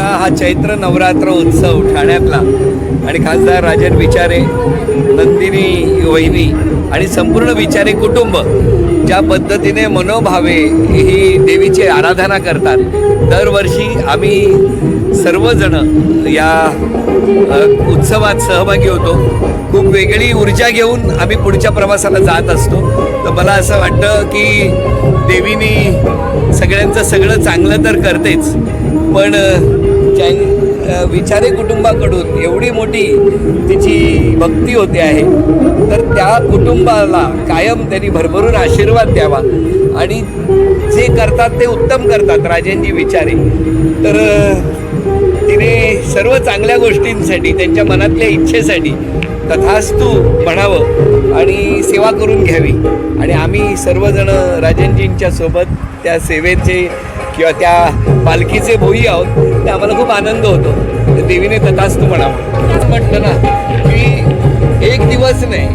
हा चैत्र नवरात्र उत्सव ठाण्यातला. आणि खासदार राजन विचारे नंदिनी वहिनी आणि संपूर्ण विचारे कुटुंब ज्या पद्धतीने मनोभावे ही देवीची आराधना करतात. दरवर्षी आम्ही सर्वजण या उत्सवात सहभागी होतो. खूप वेगळी ऊर्जा घेऊन आम्ही पुढच्या प्रवासाला जात असतो. तर मला असं वाटतं की देवीनी सगळ्यांचं सगळं चांगलं तर करतेच. पण ज्यां विचारे कुटुंबाकडून एवढी मोठी तिची भक्ती होते आहे तर त्या कुटुंबाला कायम त्यांनी भरभरून आशीर्वाद द्यावा. आणि जे करतात ते उत्तम करतात राजेंजी विचारे. तर तिने सर्व चांगल्या गोष्टींसाठी त्यांच्या मनातल्या इच्छेसाठी तथास्तू म्हणावं आणि सेवा करून घ्यावी. आणि आम्ही सर्वजण राजनजींच्या सोबत त्या सेवेचे किंवा त्या पालखीचे भोई आहोत. ते आम्हाला खूप आनंद होतो. तर देवीने तथास्तू म्हणावं. म्हटलं ना की एक दिवस नाही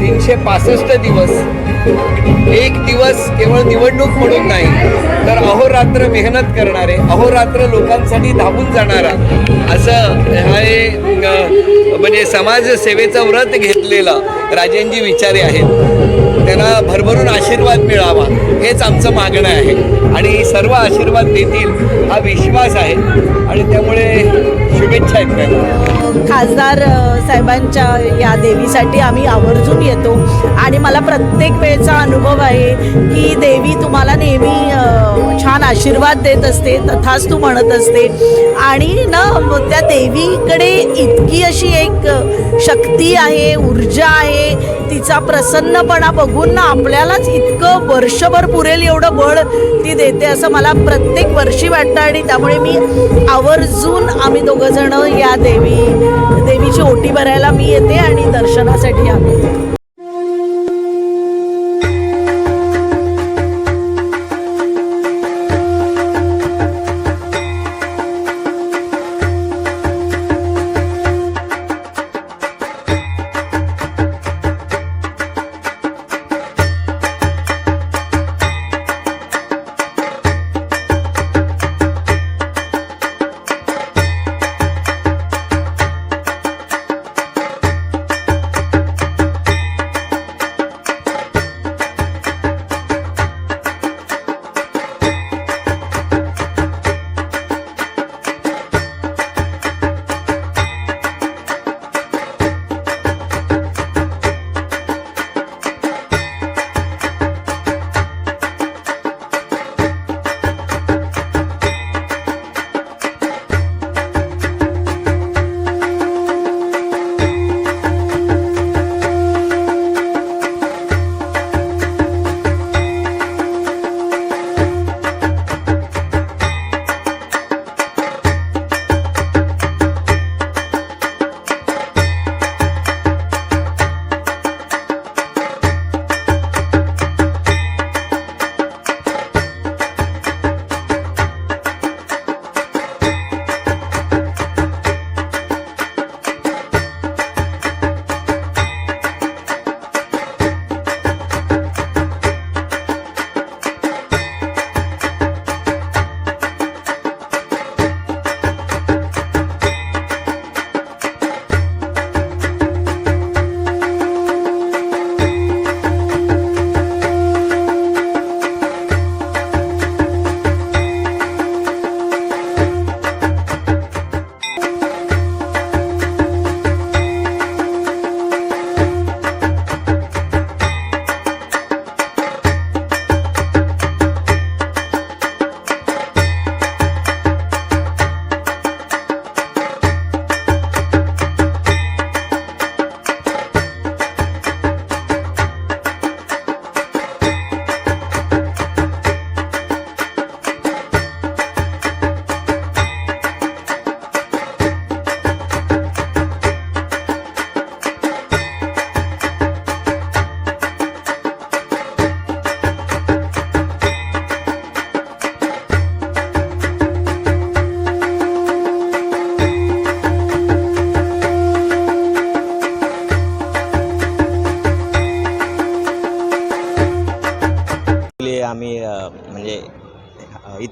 तीनशे पासष्ट दिवस. एक दिवस केवळ निवडणूक म्हणून नाही तर अहोरात्र मेहनत करणारे अहोरात्र लोकांसाठी धावून जाणारा. असं हे म्हणजे समाजसेवेचं व्रत घेतलेलं राजेंजी विचारे आहेत. त्यांना भरभरून आशीर्वाद मिळावा हेच आमचं मागणं आहे. आणि सर्व आशीर्वाद देतील हा विश्वास आहे. आणि त्यामुळे शुभेच्छा आहेत त्यांना खासदार साहेबांच्या या देवीसाठी आम्ही आवर्जून येतो. आणि मला प्रत्येक वेळचा अनुभव आहे की देवी तुम्हाला नेहमी छान आशीर्वाद देत असते तथाच तू म्हणत असते. आणि ना त्या देवीकडे इतकी अशी एक शक्ती आहे ऊर्जा आहे तिचा प्रसन्नपणा बघून ना आपल्यालाच इतकं वर्षभर पुरेल एवढं बळ ती देते असं मला प्रत्येक वर्षी वाटतं आणि त्यामुळे मी आवर्जून आम्ही दोघंजणं या देवी देवीची ओटी भरायला मी येते आणि दर्शनासाठी आम्ही येतो.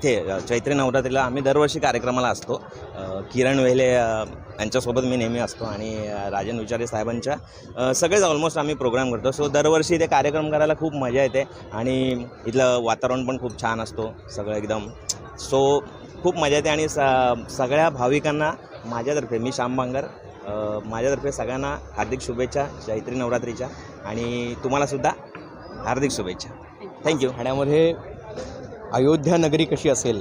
इथे चैत्र चैत्री नवरात्रीला आम्ही दरवर्षी कार्यक्रमाला असतो. किरण वेले यांच्यासोबत मी नेहमी असतो आणि राजन विचारे साहेबांच्या सगळेच ऑलमोस्ट आम्ही प्रोग्राम करतो. सो दरवर्षी इथे कार्यक्रम करायला खूप मजा येते आणि इथलं वातावरण पण खूप छान असतो सगळं एकदम. सो खूप मजा येते आणि स सगळ्या भाविकांना माझ्यातर्फे मी श्याम बांगर माझ्यातर्फे सगळ्यांना हार्दिक शुभेच्छा चैत्री नवरात्रीच्या आणि तुम्हालासुद्धा हार्दिक शुभेच्छा. थँक्यू ठाण्यामध्ये अयोध्या नगरी कशी असेल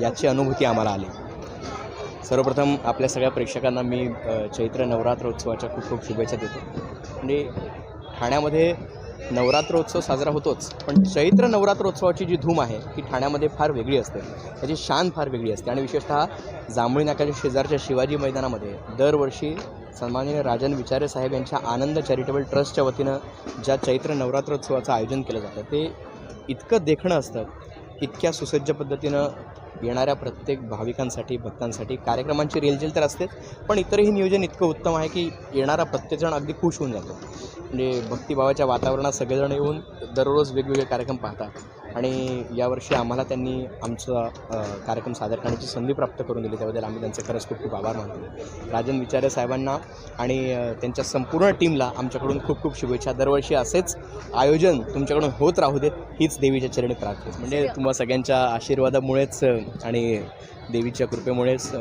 याची अनुभूती आम्हाला आली. सर्वप्रथम आपल्या सगळ्या प्रेक्षकांना मी चैत्र नवरात्रोत्सवाच्या खूप खूप शुभेच्छा देतो. म्हणजे ठाण्यामध्ये नवरात्रोत्सव साजरा होतोच पण चैत्र नवरात्रोत्सवाची जी धूम आहे ती ठाण्यामध्ये फार वेगळी असते. त्याची शान फार वेगळी असते. आणि विशेषतः जांभळी नाक्याच्या शेजारच्या शिवाजी मैदानामध्ये दरवर्षी सन्माननीय राजन विचारे साहेब यांच्या आनंद चॅरिटेबल ट्रस्टच्या वतीनं ज्या चैत्र नवरात्रोत्सवाचं आयोजन केलं जातं ते इतकं देखणं असतं इतक्या सुसज्ज पद्धतीनं येणाऱ्या प्रत्येक भाविकांसाठी भक्तांसाठी. कार्यक्रमांची रेलजेल तर असतेच पण इतरही नियोजन इतकं उत्तम आहे की येणारा प्रत्येकजण अगदी खुश होऊन जातो. म्हणजे भक्तिभावाच्या वातावरणात सगळेजण येऊन दररोज वेगवेगळे कार्यक्रम पाहतात. आणि यावर्षी आम्हाला त्यांनी आमचा कार्यक्रम सादर करण्याची संधी प्राप्त करून दिली. त्याबद्दल आम्ही त्यांचे खरंच खूप खूप आभार मानतो. राजन विचारे साहेबांना आणि त्यांच्या संपूर्ण टीमला आमच्याकडून खूप खूप शुभेच्छा. दरवर्षी असेच आयोजन तुमच्याकडून होत राहू देत हीच देवीच्या चरणी प्रार्थना. म्हणजे तुम्हा सगळ्यांच्या आशीर्वादामुळेच आणि देवीच्या कृपेमुळेच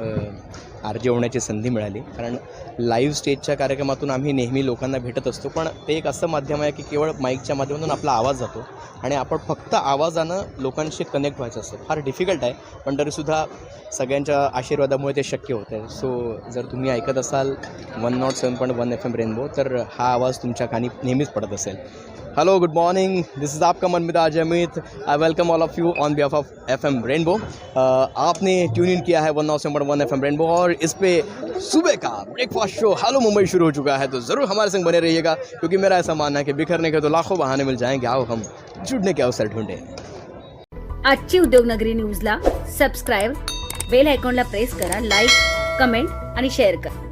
आरजे होण्याची संधी मिळाली. कारण लाईव्ह स्टेजच्या कार्यक्रमातून आम्ही नेहमी लोकांना भेटत असतो. पण ते एक असं माध्यम आहे की केवळ माईकच्या माध्यमातून आपला आवाज जातो. आणि आपण फक्त आवाजानं लोकांशी कनेक्ट व्हायचं असतं. फार डिफिकल्ट आहे. पण तरीसुद्धा सगळ्यांच्या आशीर्वादामुळे ते शक्य होतं आहे. सो जर तुम्ही ऐकत असाल one nought seven point one F M Rainbow तर हा आवाज तुमच्या कानी नेहमीच पडत असेल. Hello good morning this is आपका मन Amit I welcome all of you on behalf of F M Rainbow आपने ट्यून इन किया है one nought seven one F M Rainbow और इस पे सुबह का ब्रेकफास्ट शो हेलो मुंबई शुरू हो चुका है तो ज़रूर हमारे संग बने रहिएगा, क्योंकि मेरा ऐसा मानना है कि बिखरने के तो लाखों बहाने मिल जाएँगे। आओ हम जुड़ने के अवसर ढूंढे। अच्छी ढूंढें आजची उद्योगनगरी न्यूजला सबस्क्राईब बेल आयकॉनला प्रेस करा लाईक कमेंट आणि शेअर करा।